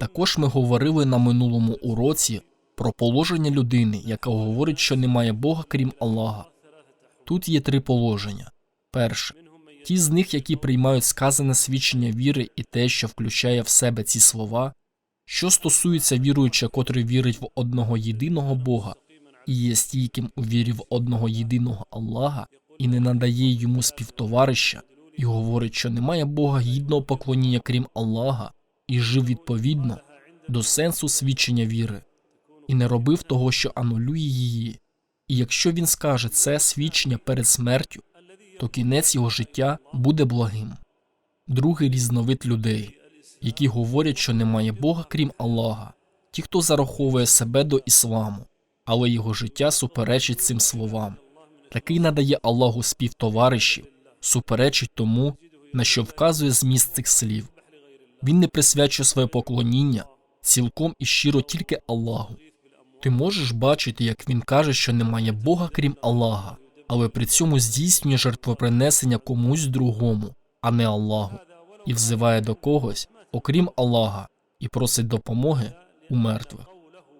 Також ми говорили на минулому уроці про положення людини, яка говорить, що немає Бога крім Аллаха. Тут є три положення. Перше, ті з них, які приймають сказане свідчення віри і те, що включає в себе ці слова, що стосується віруюча, котрий вірить в одного єдиного Бога і є стійким у вірі в одного єдиного Аллаха і не надає йому співтовариша, і говорить, що немає Бога гідного поклоніння крім Аллаха, і жив відповідно до сенсу свідчення віри, і не робив того, що анулює її. І якщо він скаже це свідчення перед смертю, то кінець його життя буде благим. Другий різновид людей, які говорять, що немає Бога крім Аллаха, ті, хто зараховує себе до ісламу, але його життя суперечить цим словам. Такий надає Аллаху співтоваришів, суперечить тому, на що вказує зміст цих слів. Він не присвячує своє поклоніння цілком і щиро тільки Аллаху. Ти можеш бачити, як він каже, що немає Бога крім Аллаха, але при цьому здійснює жертвопринесення комусь другому, а не Аллаху, і взиває до когось, окрім Аллаха, і просить допомоги у мертвих.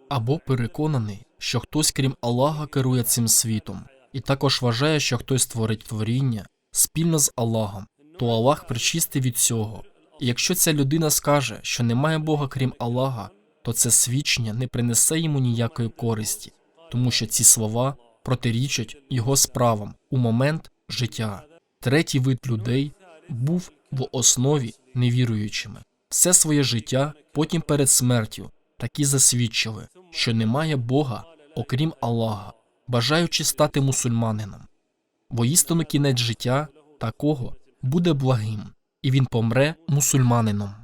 Або переконаний, що хтось крім Аллаха керує цим світом, і також вважає, що хтось створить творіння спільно з Аллахом, то Аллах причистий від цього. Якщо ця людина скаже, що немає Бога крім Аллаха, то це свідчення не принесе йому ніякої користі, тому що ці слова протирічать його справам у момент життя. Третій вид людей був в основі невіруючими. Все своє життя, потім перед смертю, такі засвідчили, що немає Бога, окрім Аллаха, бажаючи стати мусульманином. Воістину кінець життя такого буде благим, і він помре мусульманином.